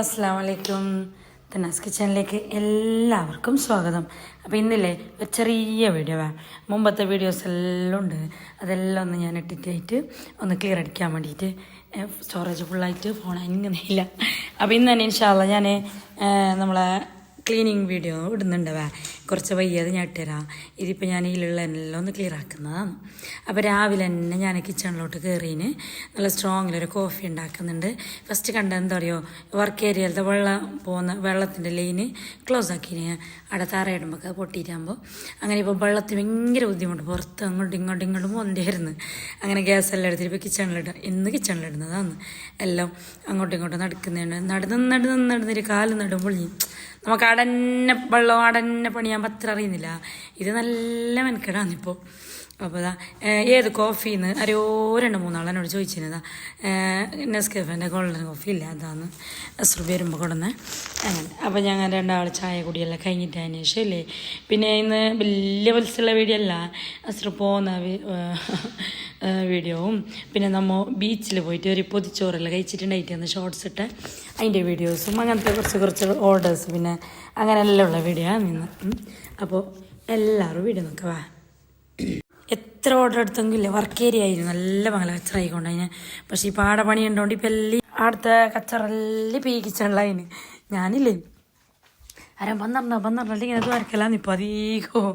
അസ്സാം വലൈക്കും തനാസ് കിച്ചണിലേക്ക് എല്ലാവർക്കും സ്വാഗതം. അപ്പോൾ ഇന്നില്ലേ ഒരു ചെറിയ വീഡിയോ വേ. മുമ്പത്തെ വീഡിയോസ് എല്ലാം ഉണ്ട്. അതെല്ലാം ഒന്ന് ഞാൻ ഇട്ടിട്ടായിട്ട് ഒന്ന് ക്ലിയർ അടിക്കാൻ വേണ്ടിയിട്ട് സ്റ്റോറേജ് ഫുള്ളായിട്ട് ഫോൺ ഇല്ല. അപ്പോൾ ഇന്ന് തന്നെ ഇൻഷാല്ല ഞാൻ നമ്മളെ ക്ലീനിങ് വീഡിയോ ഇടുന്നുണ്ട് വേ. കുറച്ച് വയ്യാതെ ഞാൻ ഇട്ടുതരാം ഇതിപ്പോൾ ഞാൻ ഇതിലുള്ള എല്ലാം ഒന്ന് ക്ലിയർ ആക്കുന്നതാണ് അപ്പോൾ രാവിലെ തന്നെ ഞാൻ കിച്ചണിലോട്ട് കയറിന് നല്ല സ്ട്രോങ്ങിലൊരു കോഫി ഉണ്ടാക്കുന്നുണ്ട്. ഫസ്റ്റ് കണ്ട എന്താ പറയുക വർക്ക് ഏരിയയിലത്തെ വെള്ളം പോകുന്ന വെള്ളത്തിന്റെ ലൈന് ക്ലോസ് ആക്കിന്. അവിടെ തറയിടുമ്പോൾ പൊട്ടിയിട്ടാകുമ്പോൾ അങ്ങനെ ഇപ്പോൾ വെള്ളത്തിന് ഭയങ്കര ബുദ്ധിമുട്ട്. പുറത്ത് അങ്ങോട്ടും ഇങ്ങോട്ടും ഇങ്ങോട്ടും പോകേണ്ടിയായിരുന്നു. അങ്ങനെ ഗ്യാസ് എല്ലാം എടുത്തിട്ട് ഇപ്പോൾ കിച്ചണിലിട ഇന്ന് കിച്ചണിലിടുന്നതാണ് എല്ലാം അങ്ങോട്ടും ഇങ്ങോട്ടും നടക്കുന്നതാണ് നടന്ന് നടന്ന് നടന്നിട്ട് കാൽ നടുമ്പോൾ നമുക്ക് അടന്നെ വെള്ളം അടന്നെ പണിയാൻ പത്ര അറിയുന്നില്ല. ഇത് നല്ല മെനക്കെടാണ് ഇപ്പോൾ അപ്പോൾ ഏത് കോഫിന്ന്? ആരോ രണ്ട് മൂന്നാളെന്നോട് ചോദിച്ചിരുന്നതാ. നെസ്കേഫിന്റെ ഗോൾഡൻ കോഫി ഇല്ല അതാന്ന്. അസ്രു വരുമ്പോൾ കൊടുന്ന് അങ്ങനെ. അപ്പോൾ ഞങ്ങൾ രണ്ടാൾ ചായ കുടിയെല്ലാം കഴിഞ്ഞിട്ട് അതിന് ശേഷം പിന്നെ ഇന്ന് വലിയ വലിച്ചുള്ള വീഡിയോ അല്ല. അസ്രു പോകുന്ന വീഡിയോവും. പിന്നെ നമ്മൾ ബീച്ചിൽ പോയിട്ട് ഒരു പൊതിച്ചോറെല്ലാം കഴിച്ചിട്ടുണ്ടായിട്ട് അന്ന് ഷോർട്സ് ഇട്ട് അതിന്റെ വീഡിയോസും അങ്ങനത്തെ കുറച്ച് കുറച്ച് ഓർഡേഴ്സ് പിന്നെ അങ്ങനെ എല്ലാം ഉള്ള വീഡിയോ ആണ് ഇന്ന് അപ്പോൾ എല്ലാവരും വീഡിയോ നോക്കുക എത്ര ഓർഡർ എടുത്തെങ്കിലേ വർക്ക് ഏരിയ ആയിരുന്നു. നല്ല മംഗല കച്ചറ ഞാൻ പക്ഷെ ഈ പാട പണി ഉണ്ടോണ്ട് ഇപ്പം എല്ലാം അടുത്ത കച്ചറെല്ലാം പീക്കിച്ചുള്ള അതിന് ഞാനില്ലേ ആരാ പന്ത്രണ്ടോ പന്ത്രണ്ടല്ലേ ഇങ്ങനെ വരക്കലാന്ന് ഇപ്പോൾ അധികവും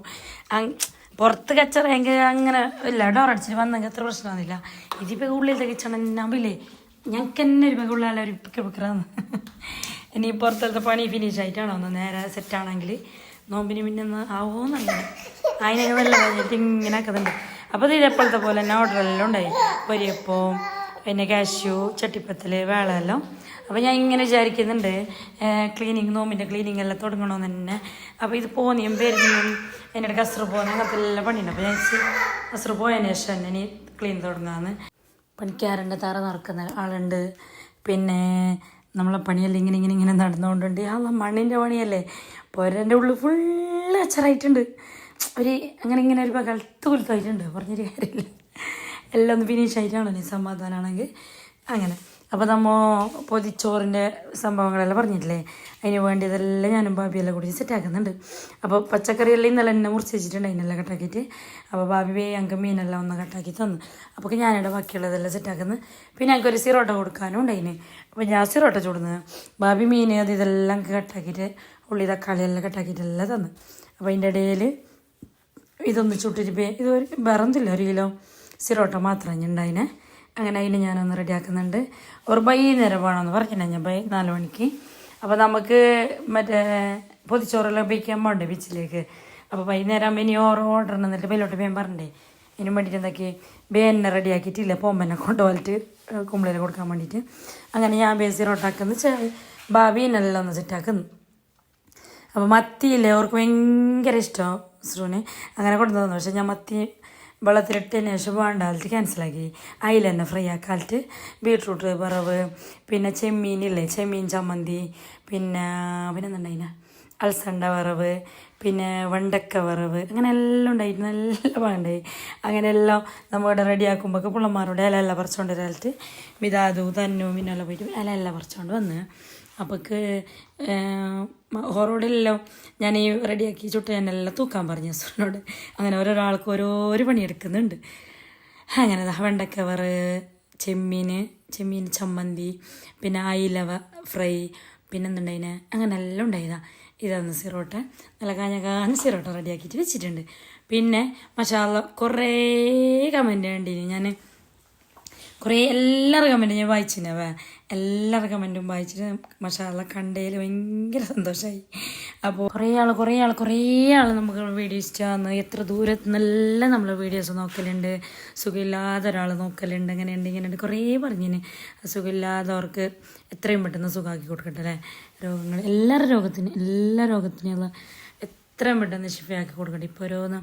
അങ് പുറത്ത് കച്ചറ അങ്ങനെ ഇല്ല. ഡോർ അടിച്ചിട്ട് വന്നെങ്കിൽ അത്ര പ്രശ്നമൊന്നുമില്ല. ഇതിപ്പോൾ ഉള്ളിൽ കിച്ചണെന്നാകുമ്പില്ലേ ഞങ്ങൾക്ക് തന്നെ ഒരു ഉള്ളിലെ ഒരു പിക്ക പിക്കറാന്ന് ഇനി പുറത്തത്തെ പണി ഫിനിഷ് ആയിട്ടാണോ? ഒന്ന് നേരെ സെറ്റാണെങ്കിൽ നോമ്പിന് പിന്നെ ഒന്ന് ആവോന്നല്ല അതിനൊക്കെ വെള്ളം കഴിഞ്ഞിട്ട് ഇങ്ങനെ ആക്കുന്നുണ്ട്. അപ്പോൾ ഇത് ഇതേപോലത്തെ പോലെ തന്നെ ഓർഡറെല്ലാം ഉണ്ടായി. പൊരിയപ്പവും പിന്നെ കാഷ്യൂ ചട്ടിപ്പത്തൽ വേളയെല്ലാം. അപ്പം അപ്പോൾ ഞാൻ ഇങ്ങനെ വിചാരിക്കുന്നുണ്ട് ക്ലീനിങ് നോമ്പിന്റെ ക്ലീനിങ് എല്ലാം തുടങ്ങണമെന്ന് തന്നെ. അപ്പോൾ ഇത് പോന്നിയും പെരുന്നിയും എന്നോട് കസറ് പോകുന്ന അങ്ങനത്തെ എല്ലാം പണിയുണ്ട്. അപ്പോൾ ഞാൻ കസറ് പോയതിന് ശേഷം തന്നെ ഇനി ക്ലീൻ തുടങ്ങാമെന്ന് പണിക്കാരുണ്ട് തറ നിറക്കുന്ന ആളുണ്ട്. പിന്നെ നമ്മളെ പണിയെല്ലാം ഇങ്ങനെ ഇങ്ങനെ ഇങ്ങനെ നടന്നുകൊണ്ടുണ്ട്. ആ മണ്ണിന്റെ പണിയല്ലേ? പുരന്റെ ഉള്ളിൽ ഫുള്ള് അച്ചറായിട്ടുണ്ട്. ഒരു അങ്ങനെ ഇങ്ങനെ ഒരു കഴുത്ത് കുലുത്തായിട്ടുണ്ട് പറഞ്ഞൊരു കാര്യമില്ല. എല്ലാം ഒന്ന് ഫിനിഷ് ആയിട്ടാണല്ലോ സമാധാനമാണെങ്കിൽ അങ്ങനെ. അപ്പോൾ നമ്മൾ പൊതിച്ചോറിന്റെ സംഭവങ്ങളെല്ലാം പറഞ്ഞിട്ടില്ലേ? അതിന് വേണ്ടി ഇതെല്ലാം ഞാനും ഭാബിയെല്ലാം കൂടി സെറ്റാക്കുന്നുണ്ട് അപ്പോൾ പച്ചക്കറിയെല്ലാം ഇന്നലെ എന്നെ മുറിച്ച് വെച്ചിട്ടുണ്ട്. അതിനെല്ലാം കട്ടാക്കിയിട്ട് അപ്പോൾ ഭാബി ഞങ്ങൾക്ക് മീനെല്ലാം ഒന്ന് കട്ടാക്കി തന്നു. അപ്പോൾ ഞാനിവിടെ ബാക്കിയുള്ളതെല്ലാം സെറ്റാക്കുന്നു പിന്നെ ഞങ്ങൾക്കൊരു സിറോട്ട കൊടുക്കാനും ഉണ്ട് അതിന്. അപ്പോൾ ഞാൻ സിറോട്ട ചൂടുന്നത്. ഭാബി മീൻ അത് ഇതെല്ലാം കട്ടാക്കിയിട്ട് ഉള്ളി തക്കാളിയെല്ലാം കട്ടാക്കിയിട്ടെല്ലാം തന്നു. അപ്പോൾ അതിന്റെ ഇടയിൽ ഇതൊന്ന് ചുട്ടിട്ട് പേ ഇത് ഒരു വേറൊന്നുമില്ല ഒരു കിലോ സിറോട്ട മാത്രം ഉണ്ടായിനെ. അങ്ങനെ അതിന് ഞാനൊന്ന് റെഡിയാക്കുന്നുണ്ട്. ഒരു വൈകുന്നേരം വേണമെന്ന് പറഞ്ഞിട്ടുണ്ടായി ഞാൻ നാല് മണിക്ക്. അപ്പോൾ നമുക്ക് മറ്റേ പൊതിച്ചോറെല്ലാം ഉപയോഗിക്കാൻ പോകണ്ടേ ബീച്ചിലേക്ക്? അപ്പോൾ വൈകുന്നേരം ഇനി ഓരോ ഓർഡർ എന്നിട്ട് മേലോട്ട് ഞാൻ പറഞ്ഞേ ഇതിന് വേണ്ടിയിട്ട് എന്താക്കി? ബേനെ റെഡിയാക്കിയിട്ടില്ല. പോമ്പനെ കൊണ്ടുപോയിട്ട് കുമ്പളയിൽ കൊടുക്കാൻ വേണ്ടിയിട്ട് അങ്ങനെ ഞാൻ ബേസി സിറോട്ടാക്കുന്നു ഭാബീനെല്ലാം ഒന്ന് സെറ്റാക്കുന്നു അപ്പോൾ മത്തിയില്ലേ? അവർക്ക് ഭയങ്കര ഇഷ്ടം. ശ്രുവിന് അങ്ങനെ കൊണ്ടുവന്നു. പക്ഷെ ഞാൻ മത്തി വെള്ളത്തിലിട്ടതിന് ശേഷം വേണ്ടാലിട്ട് ക്യാൻസലാക്കി അതിൽ തന്നെ ഫ്രൈ ആക്കാലിട്ട് ബീട്രൂട്ട് വറവ് പിന്നെ ചെമ്മീനില്ലേ? ചെമ്മീൻ ചമ്മന്തി പിന്നെ പിന്നെ എന്തുണ്ടായിന അൽസണ്ട വറവ് പിന്നെ വണ്ടക്ക വറവ് അങ്ങനെ എല്ലാം ഉണ്ടായിട്ട് നല്ല വേണ്ടായി അങ്ങനെ എല്ലാം നമ്മളിവിടെ റെഡിയാക്കുമ്പോൾ പിള്ളമാരോട് ഇല എല്ലാം പറിച്ചുകൊണ്ട് വരാലിട്ട് മിതാതു തന്നു മിന്നെല്ലാം പോയിട്ട് ഇല എല്ലാം പറിച്ചുകൊണ്ട് വന്ന്. അപ്പോൾക്ക് ഹോറോടെല്ലാം ഞാൻ ഈ റെഡിയാക്കി ചുട്ട ഞാനെല്ലാം തൂക്കാൻ പറഞ്ഞു ഹസ്ബൻഡിനോട്. അങ്ങനെ ഓരോരാൾക്ക് ഓരോരോ പണിയെടുക്കുന്നുണ്ട്. അങ്ങനെ ദാ വെണ്ടക്കവറ് ചെമ്മീൻ ചെമ്മീൻ ചമ്മന്തി പിന്നെ അയിലവ ഫ്രൈ പിന്നെ എന്തുണ്ടായിന് അങ്ങനെ എല്ലാം ഉണ്ടായതാ. ഇതാണ് സിറോട്ട നല്ല കാഞ്ഞ കാഞ്ഞ സിറോട്ട റെഡിയാക്കിയിട്ട് വെച്ചിട്ടുണ്ട്. പിന്നെ മഷാല കുറേ കമന്റ് കണ്ടിന്. ഞാൻ കുറേ എല്ലാവരുടെ കമന്റും ഞാൻ വായിച്ചിനവ എല്ലാവരുടെ കമന്റും വായിച്ചിട്ട് മഷാല കണ്ടതിൽ ഭയങ്കര സന്തോഷമായി അപ്പോൾ കുറേ ആൾ കുറേ ആൾ കുറേ ആൾ നമുക്ക് വീഡിയോസ് ചെയ്യാന്ന് എത്ര ദൂരത്ത് നല്ല നമ്മൾ വീഡിയോസ് നോക്കലുണ്ട്. സുഖമില്ലാത്ത ഒരാൾ നോക്കലുണ്ട്. അങ്ങനെയുണ്ട് ഇങ്ങനെയുണ്ട്. കുറേ പറഞ്ഞിന്. സുഖമില്ലാത്തവർക്ക് എത്രയും പെട്ടെന്ന് സുഖമാക്കി കൊടുക്കട്ടെ അല്ലേ? രോഗങ്ങൾ എല്ലാ രോഗത്തിന് എല്ലാ രോഗത്തിനുള്ള എത്രയും പെട്ടെന്ന് ശിഫയാക്കി കൊടുക്കട്ടെ. ഇപ്പോൾ ഓരോന്ന്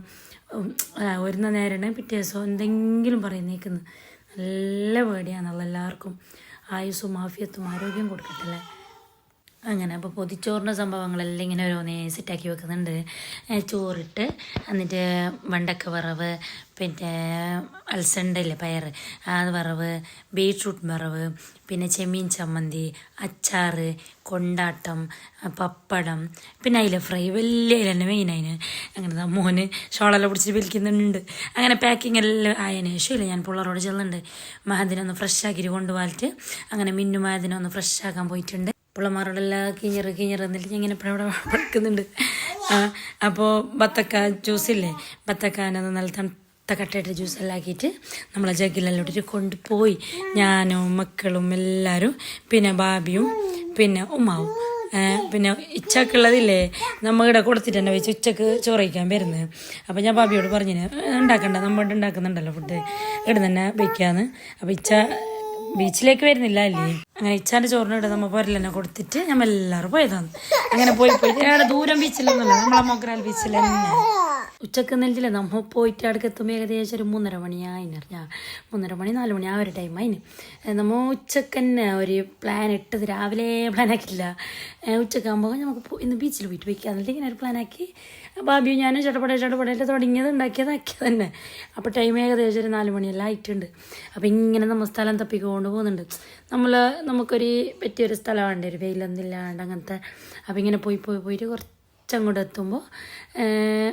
ഒരുന്ന ആ, വരുന്ന നേരം പിറ്റേ ദിവസം എന്തെങ്കിലും പറയുന്നേക്കുന്നു. നല്ല പേടിയാണല്ലോ എല്ലാവർക്കും. ആയുസ്സും ആഫിയത്തും ആരോഗ്യം കൊടുക്കട്ടല്ലേ അങ്ങനെ അപ്പോൾ പൊതിച്ചോറിന്റെ സംഭവങ്ങളെല്ലാം ഇങ്ങനെ ഓരോന്നേ സെറ്റാക്കി വെക്കുന്നുണ്ട്. ചോറിട്ട് എന്നിട്ട് വെണ്ടക്ക വറവ് പിന്നെ അൽസണ്ടല്ലേ പയർ അത് വറവ് ബീട്രൂട്ട് വറവ് പിന്നെ ചെമ്മീൻ ചമ്മന്തി അച്ചാർ കൊണ്ടാട്ടം പപ്പടം പിന്നെ അതിലെ ഫ്രൈ വലിയ അതിൽ തന്നെ മെയിൻ അതിന് അങ്ങനെ മോന് ഷോളെല്ലാം പിടിച്ചിട്ട് വിൽക്കുന്നുണ്ട്. അങ്ങനെ പാക്കിംഗ് എല്ലാം ആയതിന് ശേഷമില്ല ഞാൻ പിള്ളേരോട് ചെല്ലുന്നുണ്ട്. മഹദിനെ ഒന്ന് ഫ്രഷ് ആക്കിയിട്ട് കൊണ്ടുപോയിട്ട് അങ്ങനെ മിന്നു മഹദിനെ ഒന്ന് ഫ്രഷ് ആക്കാൻ പോയിട്ടുണ്ട്. പിള്ളമാരോടെല്ലാം കിഞ്ഞറ് കിഞ്ഞറ് എന്നിട്ട് ഇങ്ങനെ ഇവിടെ പഠിക്കുന്നുണ്ട്. അപ്പോൾ ബത്തക്ക ജ്യൂസില്ലേ? ബത്തക്കാനൊന്ന് നല്ല തണുത്ത കട്ടയിട്ട് ജ്യൂസെല്ലാം ആക്കിയിട്ട് നമ്മളെ ജഗ്ഗിലെല്ലാം ഇട്ടിട്ട് കൊണ്ടുപോയി. ഞാനും മക്കളും എല്ലാവരും പിന്നെ ബാബിയും പിന്നെ ഉമ്മാവും. പിന്നെ ഉച്ചക്കുള്ളതില്ലേ? നമ്മളിവിടെ കൊടുത്തിട്ട് തന്നെ വെച്ച് ഉച്ചയ്ക്ക് ചോറയ്ക്കാൻ വരുന്നത്. അപ്പോൾ ഞാൻ ബാബിയോട് പറഞ്ഞിന് ഉണ്ടാക്കണ്ട നമ്മളുണ്ടാക്കുന്നുണ്ടല്ലോ ഫുഡ് ഇവിടെ തന്നെ വയ്ക്കാന്ന് അപ്പോൾ ഇച്ച ബീച്ചിലേക്ക് വരുന്നില്ല അല്ലേ? അങ്ങനെ ഇച്ചാന്റെ ചോറിനിടെ നമ്മൾ പൊരലെന്നെ കൊടുത്തിട്ട് നമ്മൾ എല്ലാവരും പോയതാണ്. അങ്ങനെ പോയി പോയിട്ട് ദൂരം ബീച്ചിലൊന്നുമില്ല നമ്മളെ മൊഗ്രാൽ ബീച്ചിൽ ഉച്ചയ്ക്ക് നെല്ലില്ല നമ്മൾ പോയിട്ട് അടുക്ക് എത്തുമ്പോൾ ഏകദേശം ഒരു മൂന്നര ഞാൻ മൂന്നര മണി നാല് മണി ആ ഒരു ടൈം അതിന് നമ്മൾ ഉച്ചയ്ക്ക് തന്നെ ഒരു പ്ലാൻ ഇട്ടത്. രാവിലെ പ്ലാൻ ആക്കിയില്ല ഉച്ചക്കാകുമ്പോൾ നമുക്ക് ഇന്ന് ബീച്ചിൽ പോയിട്ട് വയ്ക്കുക എന്നിട്ട് ഇങ്ങനെ ഒരു പ്ലാൻ ആക്കി ബാബിയും ഞാനും ചട്ടപ്പട ചട്ടപ്പടയിൽ തുടങ്ങിയത് ഉണ്ടാക്കിയത് ആക്കിയത് തന്നെ. അപ്പോൾ ടൈം ഏകദേശം ഒരു നാല് മണിയെല്ലാം ആയിട്ടുണ്ട്. അപ്പോൾ ഇങ്ങനെ നമ്മൾ സ്ഥലം തപ്പിക്കൊണ്ട് പോകുന്നുണ്ട്. നമ്മൾ നമുക്കൊരു പറ്റിയൊരു സ്ഥലം വേണ്ട ഒരു വെയിലൊന്നുമില്ലാണ്ട് അങ്ങനത്തെ. അപ്പോൾ ഇങ്ങനെ പോയി പോയി പോയിട്ട് കുറച്ച് അങ്ങോട്ട് എത്തുമ്പോൾ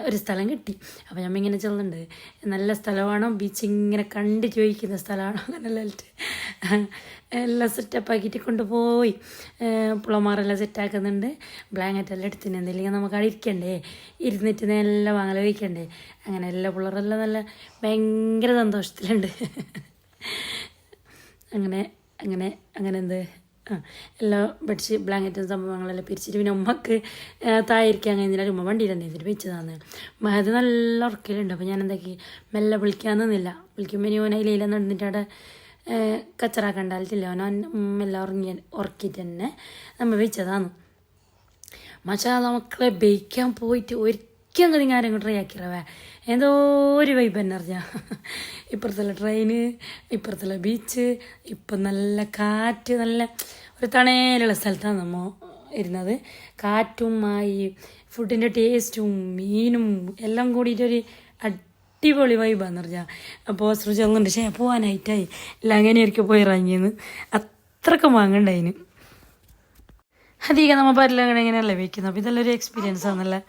ഒരു സ്ഥലം കിട്ടി. അപ്പോൾ ഞാൻ ഇങ്ങനെ ചെല്ലുന്നുണ്ട് നല്ല സ്ഥലമാണോ? ബീച്ച് ഇങ്ങനെ കണ്ട് ചോദിക്കുന്ന സ്ഥലമാണോ? അങ്ങനെല്ലാം എല്ലാം സെറ്റപ്പ് ആക്കിയിട്ട് കൊണ്ടുപോയി. പുളമാറെല്ലാം സെറ്റാക്കുന്നുണ്ട് ബ്ലാങ്കറ്റ് എല്ലാം എടുത്തിന്. എന്തെങ്കിലും നമുക്ക് അവിടെ ഇരിക്കണ്ടേ? ഇരുന്നിട്ട് നല്ല വാങ്ങല വയ്ക്കണ്ടേ അങ്ങനെ എല്ലാ പിള്ളേരെല്ലാം നല്ല ഭയങ്കര സന്തോഷത്തിലുണ്ട്. അങ്ങനെ അങ്ങനെ അങ്ങനെ എന്ത്? എല്ലാം ബെഡ്ഷീറ്റ് ബ്ലാങ്കറ്റും സംഭവങ്ങളെല്ലാം പിരിച്ചിട്ട് പിന്നെ ഉമ്മക്ക് തായിരിക്കാൻ കഴിഞ്ഞില്ല. ഉമ്മ വണ്ടിയിൽ ഇതിട്ട് വെച്ചതാണ് മഹത് നല്ല ഉറക്കലുണ്ട് അപ്പോൾ ഞാൻ എന്താക്കി മെല്ലെ വിളിക്കാൻ നിന്നില്ല. വിളിക്കുമ്പോൾ ഇനി ഓൻ അതിലെല്ലാം നടന്നിട്ട് അവിടെ കച്ചറാക്കണ്ടാലിട്ടില്ല ഓൻ മെല്ലെ ഉറങ്ങി ഉറക്കിയിട്ട് തന്നെ നമ്മൾ വെച്ചതാണ് മച്ചാ മക്കളെ ബേക്കാൻ പോയിട്ട് ഒരിക്കലും ഞാൻ അങ്ങോട്ട് ആക്കിയവേ എന്തോ ഒരു വൈബ് അറിഞ്ഞാ. ഇപ്പുറത്തുള്ള ട്രെയിന് ഇപ്പുറത്തുള്ള ബീച്ച് ഇപ്പം നല്ല കാറ്റ് നല്ല ഒരു തണേലുള്ള സ്ഥലത്താണ് നമ്മ ഇരുന്നത്. കാറ്റും ഈ ഫുഡിന്റെ ടേസ്റ്റും മീനും എല്ലാം കൂടിയിട്ടൊരു അടിപൊളി വൈബാന്ന് പറഞ്ഞാൽ അപ്പോൾ സൃജങ്ങളുണ്ട് പക്ഷേ പോകാനായിട്ടായി ഇല്ല അങ്ങനെയായിരിക്കും പോയി ഇറങ്ങിയെന്ന്. അത്രക്കും വാങ്ങണ്ടായിന് അധികം നമ്മൾ പരലങ്ങനെ ഇങ്ങനെയല്ലേ വയ്ക്കുന്നത് അപ്പോൾ ഇതെല്ലാം ഒരു എക്സ്പീരിയൻസ് ആണല്ലേ?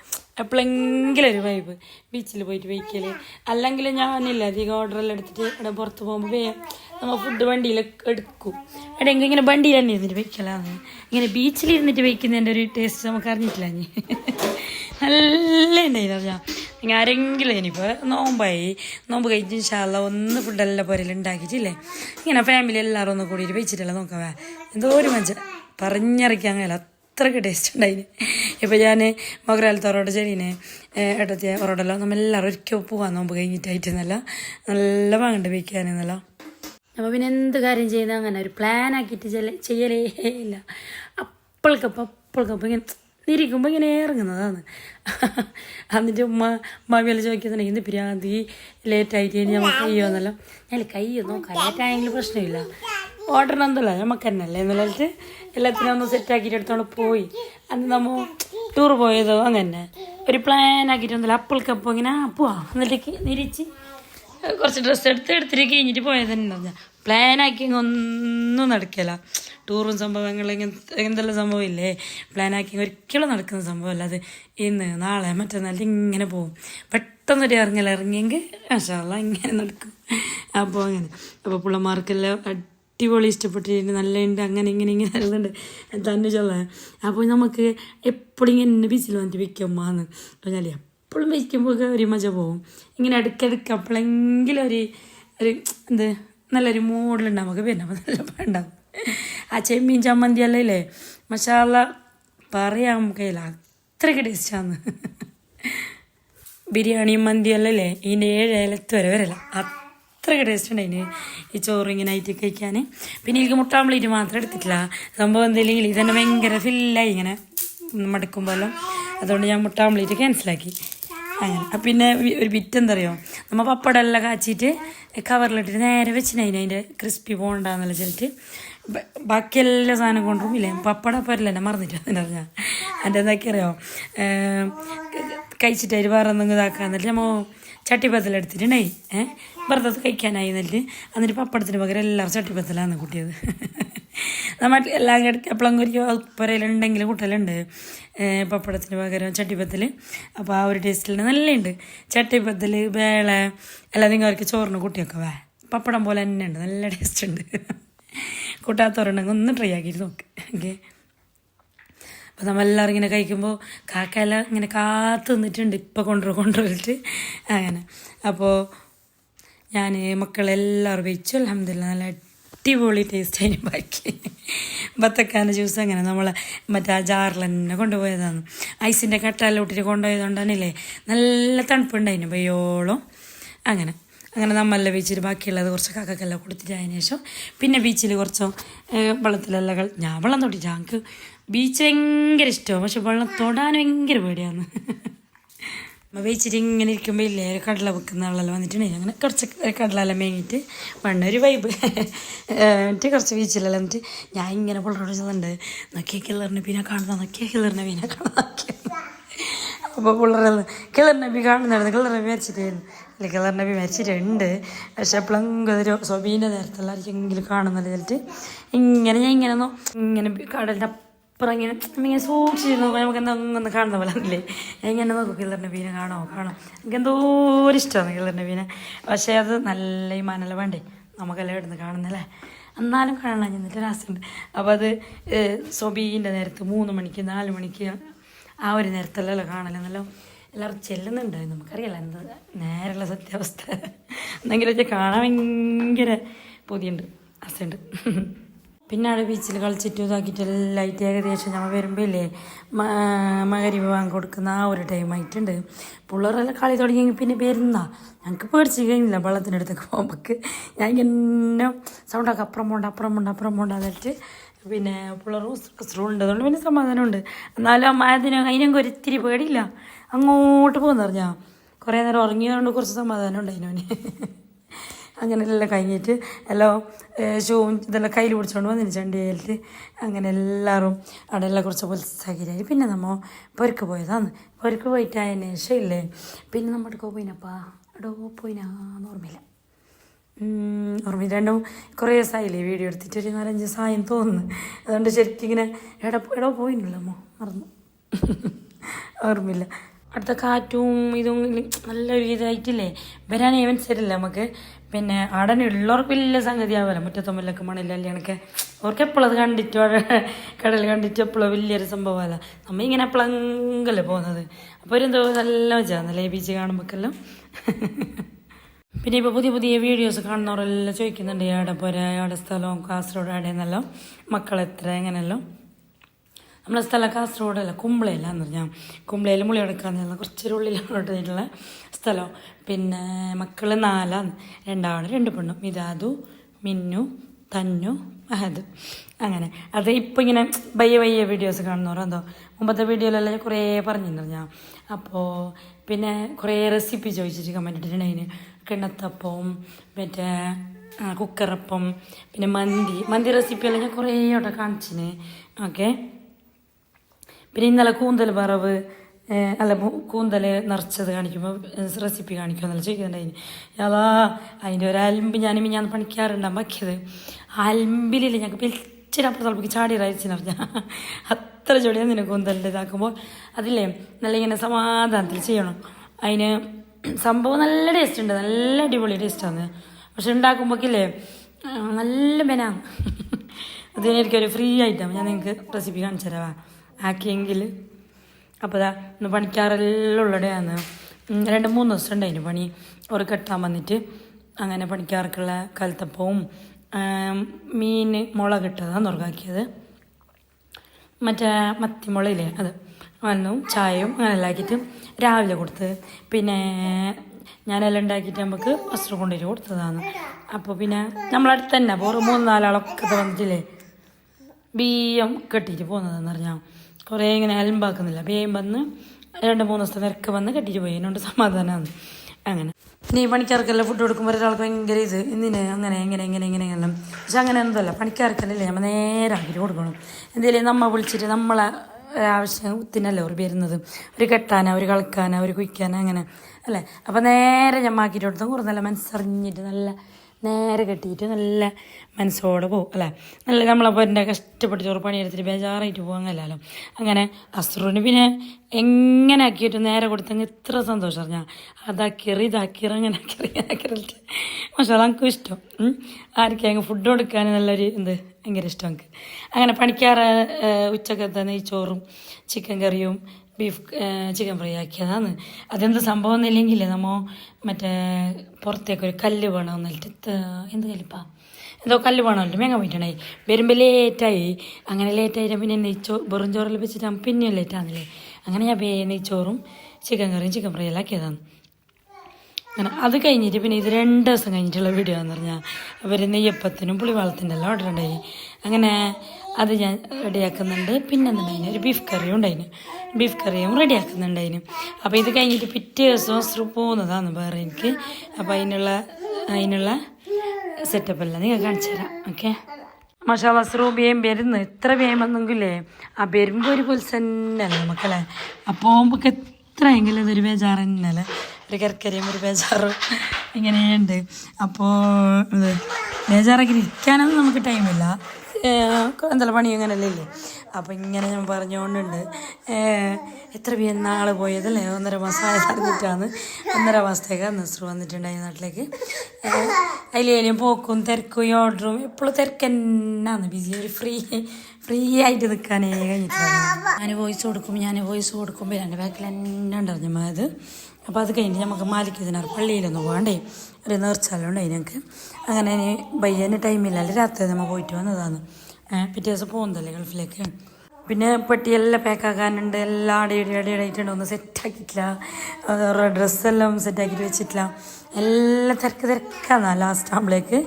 എപ്പോഴെങ്കിലും ഒരു വൈബ് ബീച്ചിൽ പോയിട്ട് വയ്ക്കൽ അല്ലെങ്കിൽ ഞാനില്ല അധികം ഓർഡറെല്ലാം എടുത്തിട്ട് ഇവിടെ പുറത്ത് പോകുമ്പോൾ വേഗം നമ്മൾ ഫുഡ് വണ്ടിയിൽ എടുക്കും. എവിടെയെങ്കിലും ഇങ്ങനെ വണ്ടിയിൽ തന്നെ ഇരുന്നിട്ട് വയ്ക്കലാണ് ഇങ്ങനെ ബീച്ചിൽ ഇരുന്നിട്ട് വയ്ക്കുന്നതിന്റെ ഒരു ടേസ്റ്റ് നമുക്ക് അറിഞ്ഞിട്ടില്ല ഇനി നല്ല ഉണ്ടായിരുന്നു ഞാൻ നിങ്ങൾ ആരെങ്കിലും ഇനിയിപ്പോൾ നോമ്പായി. നോമ്പ് കഴിച്ച് ഇൻഷാല്ല ഒന്ന് ഫുഡെല്ലാം പോരലുണ്ടാക്കിയിട്ടില്ലേ ഇങ്ങനെ ഫാമിലി എല്ലാവരും ഒന്ന് കൂടിയിട്ട് വെച്ചിട്ടല്ല നോക്കാം എന്തോ ഒരു മനുഷ്യൻ പറഞ്ഞറിയിക്കാൻ കഴിയില്ല. അത്രയ്ക്ക് ടേസ്റ്റ് ഉണ്ടായിന്. ഇപ്പം ഞാൻ മകരാലത്തോറോട് ചെടീനെ ഏട്ടത്തിയ നമ്മൾ എല്ലാവരും ഒരിക്കൽ പോകാൻ നോമ്പ് കഴിഞ്ഞിട്ടായിട്ടെന്നല്ല നല്ല വാങ്ങണ്ട വയ്ക്കാനെന്നല്ല അപ്പോൾ പിന്നെ എന്ത് കാര്യം ചെയ്യുന്ന അങ്ങനെ ഒരു പ്ലാൻ ആക്കിയിട്ട് ചെയ്യലേ ഇല്ല. അപ്പോൾക്കപ്പം അപ്പോൾക്കപ്പം ഇങ്ങനെ ഇരിക്കുമ്പോൾ ഇങ്ങനെ ഇറങ്ങുന്നതാണ്. എന്നിട്ട് ഉമ്മ മാമിയെല്ലാം ചോദിക്കുന്നുണ്ടെങ്കിൽ ഇന്ന് പിരാന്തി ലേറ്റായിട്ട് നമുക്ക് കയ്യോന്നല്ലോ ഞാൻ കയ്യോ നോക്കാം. ലേറ്റായെങ്കിലും പ്രശ്നമില്ല. ഓർഡർ എന്തല്ല നമുക്ക് തന്നെ അല്ലേ എന്നുള്ളത് എല്ലാത്തിനും ഒന്ന് സെറ്റാക്കിയിട്ട് എടുത്തോണ്ട് പോയി. അന്ന് നമ്മൾ ടൂർ പോയതോ അങ്ങനെ ഒരു പ്ലാൻ ആക്കിയിട്ടൊന്നുമില്ല അപ്പോൾക്കപ്പോൾ ഇങ്ങനെ ആ എന്നിട്ടേക്ക് എന്നിട്ട് നിരിച്ച് കുറച്ച് ഡ്രസ്സ് എടുത്ത് എടുത്തിട്ട് കഴിഞ്ഞിട്ട് പോയത് തന്നെ പ്ലാൻ ആക്കി ഒന്നും നടക്കില്ല. ടൂറും സംഭവങ്ങൾ ഇങ്ങനത്തെ എന്തെല്ലാം സംഭവമില്ലേ? പ്ലാൻ ആക്കി ഒരിക്കലും നടക്കുന്ന സംഭവമല്ല അത് ഇന്ന് നാളെ മറ്റന്നാൾ ഇങ്ങനെ പോകും. പെട്ടെന്നൊരു ഇറങ്ങൽ ഇറങ്ങിയെങ്കിൽ മാഷാല്ല ഇങ്ങനെ നടക്കും. അപ്പോൾ അങ്ങനെ. അപ്പോൾ പിള്ളമാർക്കെല്ലാം അടിപൊളി ഇഷ്ടപ്പെട്ടിട്ടുണ്ട്. നല്ല ഉണ്ട് അങ്ങനെ ഇങ്ങനെ ഇങ്ങനെ വരുന്നുണ്ട് തന്നെ ചൊല്ല അപ്പോൾ നമുക്ക് എപ്പോഴും ഇങ്ങനെ ബിസിൽ വന്നിട്ട് വിൽക്കുമ്പോന്ന് പറഞ്ഞാൽ എപ്പോഴും വയ്ക്കുമ്പോൾ ഒരു മജ പോവും. ഇങ്ങനെ ഇടയ്ക്കിടയ്ക്ക് അപ്പോഴെങ്കിലും ഒരു ഒരു എന്ത് നല്ലൊരു മൂഡിലുണ്ട് നമുക്ക് പിന്നെ നല്ല ഉണ്ടാവും ആ ചെമ്മീൻ ചമ്മന്തി ഇല്ലേ മസാല പറയാൻ കയ്യില അത്രയ്ക്ക് ടേസ്റ്റാന്ന് ബിരിയാണിയും മന്തി അല്ലല്ലേ ഇതിന്റെ ഏഴ് ഏലത്ത് വരെ വരല്ല അത്രയ്ക്ക് ടേസ്റ്റ് ഉണ്ടായിന് ഈ ചോറ് ഇങ്ങനെ ആയിട്ട് കഴിക്കാൻ പിന്നെ എനിക്ക് മുട്ടാമ്പിളിയിട്ട് മാത്രം എടുത്തിട്ടില്ല. സംഭവം എന്തെങ്കിലും ഇതന്നെ ഭയങ്കര ഫില്ലായി ഇങ്ങനെ മടക്കുമ്പോഴെല്ലാം. അതുകൊണ്ട് ഞാൻ മുട്ടാമ്പിളിയിട്ട് ക്യാൻസലാക്കി അങ്ങനെ. പിന്നെ ഒരു ബിറ്റ് എന്തറിയോ? നമ്മൾ പപ്പടം എല്ലാം കാച്ചിട്ട് കവറിലിട്ടിട്ട് നേരെ വെച്ചിന് അതിന് അതിന്റെ ക്രിസ്പി പോകണ്ടെന്നുള്ള ചെല്ലിട്ട് ബ- ബാക്കി എല്ലാ സാധനം കൊണ്ടും ഇല്ലേ പപ്പട പോരല്ല എന്നെ മറന്നിട്ട് അതിനറിഞ്ഞ എന്റെ എന്താക്കി അറിയോ? കഴിച്ചിട്ട് അരി വേറെ എന്തെങ്കിലും ഇതാക്കാൻ എന്നിട്ട് നമ്മ ചട്ടിപ്പത്തിലെടുത്തിട്ടുണ്ടായി. ഏഹ് അത് കഴിക്കാനായി നെല്ല് എന്നിട്ട് പപ്പടത്തിന് പകരം എല്ലാവരും ചട്ടിപ്പത്തിലാണ് കൂട്ടിയത്. നമ്മൾ എല്ലാം കിടക്കി അപ്പളം ഒരു പുരയിലുണ്ടെങ്കിൽ കൂട്ടലുണ്ട്. പപ്പടത്തിന് പകരം ചട്ടിപ്പത്തിൽ അപ്പോൾ ആ ഒരു ടേസ്റ്റിൽ നല്ലുണ്ട്. ചട്ടിപ്പത്തിൽ വേള എല്ലാം നിങ്ങൾക്ക് ചോറിന് കൂട്ടിയൊക്കെ വേ. പപ്പടം പോലെ തന്നെ ഉണ്ട്. നല്ല ടേസ്റ്റ് ഉണ്ട്. കൂട്ടാത്തവരുണ്ടെങ്കിൽ ഒന്ന് ട്രൈ ആക്കിയിട്ട് നോക്ക്. ഓക്കെ അപ്പോൾ നമ്മളെല്ലാവരും ഇങ്ങനെ കഴിക്കുമ്പോൾ കാക്കയെല്ലാം ഇങ്ങനെ കാത്തു നിന്നിട്ടുണ്ട്. ഇപ്പം കൊണ്ടുവരും കൊണ്ടുവന്നിട്ട് അങ്ങനെ. അപ്പോൾ ഞാൻ മക്കളെല്ലാവരും വെച്ചു. അലഹമില്ല നല്ല അടിപൊളി ടേസ്റ്റ് അതിന് ബാക്കി. ബത്തക്കാന്റെ ജ്യൂസ് അങ്ങനെ നമ്മൾ മറ്റേ ആ ജാറിൽ തന്നെ കൊണ്ടുപോയതാണ്. ഐസിന്റെ കട്ടാലോട്ടിട്ട് ഇട്ടിട്ട് കൊണ്ടുപോയതുകൊണ്ട് തന്നെയല്ലേ നല്ല തണുപ്പുണ്ടായിരുന്നു ബയ്യോളം അങ്ങനെ അങ്ങനെ നമ്മളെല്ലാം ബീച്ചിൽ ബാക്കിയുള്ളത് കുറച്ച് കാക്കക്കെല്ലാം കൊടുത്തിട്ട് അതിന് ശേഷം പിന്നെ ബീച്ചിൽ കുറച്ച് വെള്ളത്തിലെല്ലാം ഞാൻ വെള്ളം തൊട്ടിട്ട് ഞങ്ങൾക്ക് ബീച്ച് ഭയങ്കര ഇഷ്ടമാണ് പക്ഷെ വെള്ളം തൊടാൻ ഭയങ്കര പേടിയാണ്. ബീച്ചിൽ ഇങ്ങനെ ഇരിക്കുമ്പോൾ ഇല്ലേ ഒരു കടല വെക്കുന്ന ആളെല്ലാം വന്നിട്ടുണ്ടെങ്കിൽ അങ്ങനെ കുറച്ച് കടലെല്ലാം മേങ്ങിയിട്ട് വണ്ണ ഒരു വൈബ് എന്നിട്ട് കുറച്ച് വീച്ചിലെല്ലാം എന്നിട്ട് ഞാൻ ഇങ്ങനെ പിള്ളേരോട് ചെയ്തിട്ടുണ്ട് നോക്കിയ കിളറിനെ പിന്നെ കാണുന്ന നോക്കിയ കിളറിനെ പിന്നെ കാണുന്ന അപ്പോൾ പിള്ളേരെല്ലാം കിളർ നബി കാണുന്നുണ്ടായിരുന്നു കിളർ നബി മരിച്ചിട്ടായിരുന്നു. അല്ല കിളർ നബി മരിച്ചിട്ടുണ്ട്. പക്ഷെ എപ്പോഴെങ്കിലും ഒരു സ്വബീന്റെ നേരത്തുള്ള എങ്കിലും കാണുന്നില്ല ഇങ്ങനെ ഞാൻ ഇങ്ങനെ ഇങ്ങനെ കടലിന്റെ അപ്പുറം ഇങ്ങനെ ഇങ്ങനെ സൂക്ഷിച്ച് നോക്കാൻ നമുക്ക് എന്താ ഒന്ന് കാണുന്ന പോലെ അല്ലേ? എങ്ങനെ നോക്കും കിളർ നബീനെ കാണോ? കാണോ? എനിക്ക് എന്തോ ഒരു ഇഷ്ടമാണ് കിളർ നബീനെ പക്ഷേ അത് നല്ല ഈ മനല വേണ്ടേ? നമുക്കെല്ലാം ഇവിടുന്ന് കാണുന്നല്ലേ എന്നാലും കാണാൻ എന്നിട്ട് രാസമുണ്ട് അപ്പോൾ അത് സൊബീന്റെ നേരത്ത് മൂന്ന് മണിക്ക് നാല് മണിക്ക് ആ ഒരു നേരത്തല്ലല്ലോ കാണലെന്നല്ലോ എല്ലാവരും ചെല്ലുന്നുണ്ട്. നമുക്കറിയില്ല എന്താ നേരെയുള്ള സത്യാവസ്ഥ. എന്നെങ്കിലും വെച്ചാൽ കാണാൻ ഭയങ്കര പൊതിയുണ്ട് അസുണ്ട് പിന്നെ അവിടെ ബീച്ചിൽ കളിച്ചിട്ട് ഇതാക്കിയിട്ട് ലൈറ്റ് ഏകദേശം നമ്മൾ വരുമ്പോൾ ഇല്ലേ മകരി വിവാഹം കൊടുക്കുന്ന ആ ഒരു ടൈം ആയിട്ടുണ്ട്. പിള്ളേരെല്ലാം കളി തുടങ്ങിയെങ്കിൽ പിന്നെ വരുന്ന ഞങ്ങൾക്ക് പേടിച്ച് കഴിഞ്ഞില്ല വെള്ളത്തിന്റെ അടുത്തൊക്കെ പോകുമ്പോൾ ഞാൻ ഇങ്ങനെ സൗണ്ടൊക്കെ അപ്പുറം പോണ്ട അപ്പുറം പോണ്ട അപ്പുറം പോണ്ട എന്നിട്ട് പിന്നെ പിള്ളേർ ഉണ്ട് അതുകൊണ്ട് പിന്നെ സമാധാനമുണ്ട്. എന്നാലും അതിന് അതിനൊക്കെ ഒരിത്തിരി പേടിയില്ല. അങ്ങോട്ട് പോകുന്ന കുറേ നേരം ഉറങ്ങിയതുകൊണ്ട് കുറച്ച് സമാധാനം ഉണ്ട് അതിനോന് അങ്ങനെയെല്ലാം കഴിഞ്ഞിട്ട് എല്ലാം ഷൂവും ഇതെല്ലാം കയ്യിൽ പിടിച്ചുകൊണ്ട് വന്നിന് ചണ്ടിയായിട്ട് അങ്ങനെ എല്ലാവരും അവിടെ എല്ലാം കുറച്ച് ഉത്സാഹിരായി പിന്നെ നമ്മൾ പൊരുക്ക് പോയതാണ്. പൊരുക്ക് പോയിട്ട് അതിന് ശേഷം ഇല്ലേ പിന്നെ നമ്മുടെ പോയിനപ്പാ എടോ പോയിനാന്ന് ഓർമ്മയില്ല. ഓർമ്മ രണ്ടും കുറേ ദിവസമായില്ലേ വീഡിയോ എടുത്തിട്ട്? ഒരു നാലഞ്ച് ദിവസമായും തോന്നുന്നു. അതുകൊണ്ട് ശരിക്കും ഇങ്ങനെ എടോ എടോ പോയിനല്ലോ അമ്മോ മറന്നു. ഓർമ്മയില്ല. അടുത്ത കാറ്റും ഇതും നല്ലൊരു ഇതായിട്ടില്ലേ? വരാൻ ഏവൻ ശരിയല്ല നമുക്ക് പിന്നെ ആടനുള്ളവർക്ക് വലിയ സംഗതി ആവുമല്ലോ മുറ്റത്തുമ്പിലൊക്കെ മണിലല്ലേ കണക്കെ അവർക്ക് എപ്പോഴും അത് കണ്ടിട്ട് കടൽ കണ്ടിട്ട് എപ്പോഴും വലിയൊരു സംഭവമല്ല നമ്മ ഇങ്ങനെ എപ്പോഴെങ്കിലും പോകുന്നത്? അപ്പോൾ ഒരു എന്തോ നല്ല വെച്ചാന്നല്ലേ ബീച്ച് കാണുമ്പോഴെല്ലാം പിന്നെ ഇപ്പോൾ പുതിയ പുതിയ വീഡിയോസ് കാണുന്നവരെല്ലാം ചോദിക്കുന്നുണ്ട് എവിടെ പോരാ? എവിടെ സ്ഥലവും കാസർഗോഡ് എവിടെയെന്നല്ലോ മക്കൾ എത്ര എങ്ങനെയല്ലോ? നമ്മളെ സ്ഥലം കാസർഗോഡല്ല കുമ്പളയല്ല എന്ന് പറഞ്ഞാൽ കുമ്പളയിൽ മുളിയെടുക്കാന്ന് കുറച്ചൊരു ഉള്ളിലോട്ടുള്ള സ്ഥലം. പിന്നെ മക്കൾ നാലാണ് രണ്ടാണ് രണ്ട് പെണ്ണും. മിതാദു മിന്നു തന്നു മഹദ്. അങ്ങനെ. അത് ഇപ്പം ഇങ്ങനെ വയ്യ വയ്യ വീഡിയോസ് കാണുന്നവരോ എന്തോ. മുമ്പത്തെ വീഡിയോയിലെല്ലാം കുറേ പറഞ്ഞിരുന്നു ഞാൻ. അപ്പോൾ പിന്നെ കുറേ റെസിപ്പി ചോദിച്ചിട്ട് കമന്റ് ഇട്ടിട്ടുണ്ടായിന്. കിണത്തപ്പവും മറ്റേ കുക്കറപ്പം പിന്നെ മന്തി. മന്തി റെസിപ്പിയെല്ലാം ഞാൻ കുറേ അവിടെ കാണിച്ചിന്. ഓക്കെ? പിന്നെ ഇന്നലെ കൂന്തൽ വറവ് അല്ല കൂന്തൽ നിറച്ചത് കാണിക്കുമ്പോൾ റെസിപ്പി കാണിക്കുമോ എന്നല്ല ചോദിക്കുന്നുണ്ടായിന് അതാ അതിന്റെ ഒരു അലമ്പ് ഞാൻ ഞാൻ പണിക്കാറുണ്ട് ബാക്കിയത് ആ അലമ്പിലില്ല ഞങ്ങൾക്ക് പിച്ചിട്ട് അപ്പുറം തളപ്പിക്ക് ചാടി പറഞ്ഞാൽ അത്ര ചൊടിയാണ് നിന്നെ കൂന്തലിന്റെ ഇതാക്കുമ്പോൾ അതില്ലേ നല്ല ഇങ്ങനെ സമാധാനത്തിൽ ചെയ്യണം. അതിന് സംഭവം നല്ല ടേസ്റ്റ് ഉണ്ട്. നല്ല അടിപൊളി ടേസ്റ്റാണ് പക്ഷെ ഉണ്ടാക്കുമ്പോഴേക്കില്ലേ നല്ല മെനാണ് അതിനെനിക്കൊരു ഫ്രീ ആയിട്ടാണ് ഞാൻ നിങ്ങൾക്ക് റെസിപ്പി കാണിച്ചു തരാം. ആക്കിയെങ്കിൽ അപ്പോൾ ഇതാ ഇന്ന് പണിക്കാറെല്ലാം രണ്ട് മൂന്ന് ദിവസം ഉണ്ടായിരുന്നു പണി. ഒരു കെട്ടാൻ വന്നിട്ട് അങ്ങനെ പണിക്കാർക്കുള്ള കലത്തപ്പവും മീൻ മുളക് ഇട്ടതാണ് നുറുകാക്കിയത് മറ്റേ മത്തിമുളയില്ലേ അത്. വന്നു ചായയും അങ്ങനെ എല്ലാം ആക്കിയിട്ട് രാവിലെ കൊടുത്ത്. പിന്നെ ഞാനെല്ലാം ഉണ്ടാക്കിയിട്ട് നമുക്ക് വസ്ത്രം കൊണ്ടുപോയി കൊടുത്തതാണ്. അപ്പോൾ പിന്നെ നമ്മളടുത്ത് തന്നെ അപ്പോൾ ഒരു മൂന്ന് നാലാളൊക്കെ വന്നിട്ടില്ലേ? ബിയ്യം കെട്ടിയിട്ട് പോകുന്നതെന്ന് പറഞ്ഞാൽ കുറേ ഇങ്ങനെ അലമ്പാക്കുന്നില്ല വേഗം വന്ന് രണ്ട് മൂന്ന് ദിവസത്തെ നിരക്ക് വന്ന് കെട്ടിട്ട് പോയി. എന്നോട് സമാധാനമാണ് അങ്ങനെ. ഇനി പണിക്കാർക്കെല്ലാം ഫുഡ് കൊടുക്കുമ്പോൾ ഒരാൾക്ക് ഭയങ്കര ഇത്. ഇന്നിന് അങ്ങനെ എങ്ങനെ എങ്ങനെ എങ്ങനെ എങ്ങനെ പക്ഷെ അങ്ങനെ ഒന്നുമല്ല. പണിക്കാർക്കല്ലേ നമ്മൾ നേരെ ആക്കിയിട്ട് കൊടുക്കണം. എന്തെങ്കിലും നമ്മൾ വിളിച്ചിട്ട് നമ്മളെ ആവശ്യം ആവശ്യത്തിനല്ലേ അവർ വരുന്നത്. ഒരു കെട്ടാനാ ഒരു കളിക്കാനാ ഒരു കുയ്ക്കാനാ അങ്ങനെ. അല്ലേ? അപ്പം നേരെ ഞമ്മാക്കിയിട്ട് കൊടുത്താൽ കുറേ നല്ല മനസ്സറിഞ്ഞിട്ട് നല്ല നേരെ കെട്ടിയിട്ട് നല്ല മനസ്സോടെ പോകും അല്ലേ? നല്ല നമ്മളപ്പോൾ എന്റെ കഷ്ടപ്പെട്ട് ചോറ് പണിയെടുത്തിട്ട് ബേജാറായിട്ട് പോകാനല്ലോ അങ്ങനെ അസ്രുവിന് പിന്നെ എങ്ങനെ ആക്കിയിട്ട് നേരെ കൊടുത്തെങ്കിൽ ഇത്ര സന്തോഷം അറിഞ്ഞാൽ അതാക്കിയറി ഇതാക്കിയറി അങ്ങനെ ആക്കിയറി ആക്കിയിട്ട് പക്ഷേ അതങ്ങൾക്കും ഇഷ്ടം. ആർക്കും അങ്ങ് ഫുഡ് കൊടുക്കാൻ നല്ലൊരു എന്ത്? ഭയങ്കര ഇഷ്ടം അങ്ങനെ പണിക്കാറ് ഉച്ചക്കത്തെ നെയ്ച്ചോറും ചിക്കൻ കറിയും ബീഫ് ചിക്കൻ ഫ്രൈ ആക്കിയതാണ്. അതെന്ത് സംഭവം എന്നില്ലെങ്കിൽ നമ്മ മറ്റേ പുറത്തേക്ക് ഒരു കല്ല് വേണം എന്നിട്ട് എന്ത് കല്ലിപ്പാ? എന്തോ കല്ല് വേണമല്ലോ മേങ്ങ പോയിട്ടുണ്ടായി വരുമ്പോൾ ലേറ്റായി. അങ്ങനെ ലേറ്റായിട്ട് പിന്നെ നെയ്ച്ചോ വെറും ചോറിൽ വെച്ചിട്ട് പിന്നെയും ലേറ്റാന്നില്ലേ അങ്ങനെ ഞാൻ നെയ്ച്ചോറും ചിക്കൻ കറിയും ചിക്കൻ ഫ്രൈ എല്ലാം ആക്കിയതാണ്. അങ്ങനെ അത് കഴിഞ്ഞിട്ട് പിന്നെ ഇത് രണ്ട് ദിവസം കഴിഞ്ഞിട്ടുള്ള വീഡിയോ എന്ന് പറഞ്ഞാൽ അവർ നെയ്യപ്പത്തിനും പുളിവെള്ളത്തിന്റെ എല്ലാം ഓർഡർ ഉണ്ടായി അങ്ങനെ അത് ഞാൻ റെഡിയാക്കുന്നുണ്ട്. പിന്നെ എന്തുണ്ടായിന് ഒരു ബീഫ് കറിയും ഉണ്ടായിന്. ബീഫ് കറിയും റെഡിയാക്കുന്നുണ്ടായിന്. അപ്പോൾ ഇത് കഴിഞ്ഞിട്ട് പിറ്റേ ദിവസം പോകുന്നതാണ് വേറെ എനിക്ക്. അപ്പോൾ അതിനുള്ള അതിനുള്ള സെറ്റപ്പ് എല്ലാം നിങ്ങൾ കാണിച്ചു തരാം. ഓക്കെ മഷാല സ്രൂബിയും വരുന്ന്. ഇത്ര വേഗം വന്നെങ്കിലേ ആ വരുമ്പോൾ ഒരു അല്ല നമുക്കല്ലേ? അപ്പോൾ നമുക്ക് എത്രയെങ്കിലും ഇതൊരു ബേജാറ് തന്നെയല്ലേ ഒരു കരക്കരയും ഒരു ബേജാറും ഇങ്ങനെയുണ്ട്. അപ്പോൾ ബേജാറൊക്കെ ഇരിക്കാനൊന്നും നമുക്ക് ടൈമില്ല പണി അങ്ങനെയല്ലേ ഇല്ലേ അപ്പം ഇങ്ങനെ ഞാൻ പറഞ്ഞുകൊണ്ടുണ്ട് എത്ര പേര് നാൾ പോയതല്ലേ? ഒന്നര മാസം അറിഞ്ഞിട്ടാണ്. ഒന്നര മാസത്തേക്ക് നസ്രു വന്നിട്ടുണ്ടായി നാട്ടിലേക്ക്. അതിലേലും പോക്കും തിരക്കും ഈ ഓർഡറും. എപ്പോഴും തിരക്ക് തന്നെയാണ് ബിസി. ഒരു ഫ്രീ ഫ്രീ ആയിട്ട് നിൽക്കാനേ കഴിഞ്ഞിട്ടില്ല. ഞാൻ വോയിസ് കൊടുക്കും ഞാൻ വോയിസ് കൊടുക്കുമ്പോൾ എന്റെ ബാക്കിൽ എന്നെ ഉണ്ടായിരുന്നു അത്. അപ്പോൾ അത് കഴിഞ്ഞ് നമുക്ക് മാലിക്കതിനാർ പള്ളിയിലൊന്നും പോകണ്ടേ ഒരു നേർച്ചാലുണ്ട് ഞങ്ങൾക്ക് അങ്ങനെ ഇനി ബയ്യന് ടൈമില്ലല്ലേ രാത്രി നമ്മൾ പോയിട്ട് വന്നതാണ്. പിറ്റേ ദിവസം പോകുന്നതല്ലേ ഗൾഫിലേക്ക്. പിന്നെ പെട്ടിയെല്ലാം പാക്കാക്കാനുണ്ട് എല്ലാം അടി അടിയിട്ടുണ്ട് ഒന്നും സെറ്റാക്കിയിട്ടില്ല ഡ്രസ്സെല്ലാം സെറ്റാക്കിയിട്ട് വെച്ചിട്ടില്ല. എല്ലാം തിരക്ക് തിരക്കാന്നാ ലാസ്റ്റ് ആകുമ്പോഴേക്ക്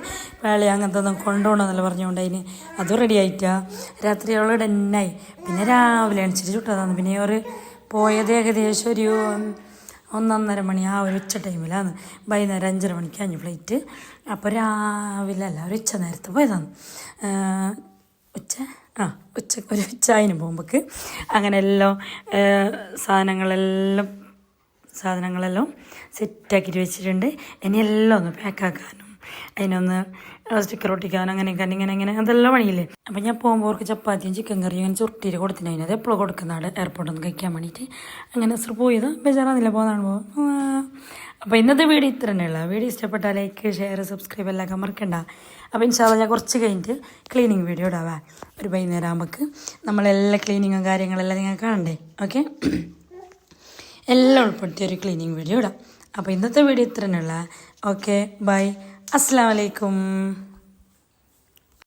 വേളി അങ്ങനത്തെ ഒന്നും കൊണ്ടുപോകണമെന്നല്ല പറഞ്ഞുകൊണ്ട് അതിന് അതും റെഡി ആയിട്ടാ. രാത്രി അവൾ പിന്നെ രാവിലെ അണിച്ചിട്ട് ചുട്ടതാണ്. പിന്നെ ഒരു പോയത് ഏകദേശം ഒരു ഒന്നൊന്നര മണി ആ ഒരു ഉച്ച ടൈമിലാണ് വൈകുന്നേരം അഞ്ചര മണിക്ക് കഴിഞ്ഞു ഫ്ലൈറ്റ്. അപ്പോൾ രാവിലെ അല്ല ഒരു ഉച്ച നേരത്തെ പോയതാണ്. ഉച്ച? ആ ഉച്ച ഒരു ഉച്ച അതിന് പോകുമ്പോൾക്ക് അങ്ങനെ എല്ലാം സാധനങ്ങളെല്ലാം സാധനങ്ങളെല്ലാം സെറ്റാക്കിയിട്ട് വെച്ചിട്ടുണ്ട്. ഇനി എല്ലാം ഒന്ന് പാക്കാക്കാനും അതിനൊന്ന് സ്റ്റിക്കർ ഒട്ടിക്കാൻ അങ്ങനെയൊക്കെ ഇങ്ങനെ ഇങ്ങനെ അതെല്ലാം പണിയില്ലേ? അപ്പം ഞാൻ പോകുമ്പോൾ അവർക്ക് ചപ്പാത്തിയും ചിക്കൻ കറിയും അങ്ങനെ ചുരുട്ടിയിട്ട് കൊടുത്തിട്ടുണ്ടായിരുന്നു. അത് എപ്പോഴും കൊടുക്കുന്നതാണ് എയർപോർട്ടിൽ നിന്ന് കഴിക്കാൻ വേണ്ടിയിട്ട് അങ്ങനെ അസർ പോയത്. ബേജാറാന്നില്ല പോകുന്നതാണ് പോകുന്നത് അപ്പോൾ ഇന്നത്തെ വീഡിയോ ഇത്ര തന്നെയുള്ള വീഡിയോ ഇഷ്ടപ്പെട്ടാൽ ലൈക്ക് ഷെയർ സബ്സ്ക്രൈബ് എല്ലാം മറക്കണ്ട. അപ്പോൾ ഇൻഷാല്ല ഞാൻ കുറച്ച് കഴിഞ്ഞിട്ട് ക്ലീനിങ് വീഡിയോ ഇടാവേ. ഒരു വൈകുന്നേരം ആകുമ്പോൾ നമ്മളെല്ലാ ക്ലീനിങ്ങും കാര്യങ്ങളെല്ലാം നിങ്ങൾ കാണണ്ടേ? ഓക്കെ എല്ലാം ഉൾപ്പെടുത്തിയ ഒരു ക്ലീനിങ് വീഡിയോ ഇടാം. അപ്പോൾ ഇന്നത്തെ വീഡിയോ ഇത്ര തന്നെയുള്ള ഓക്കെ ബൈ അസ്സാം വലൈക്കും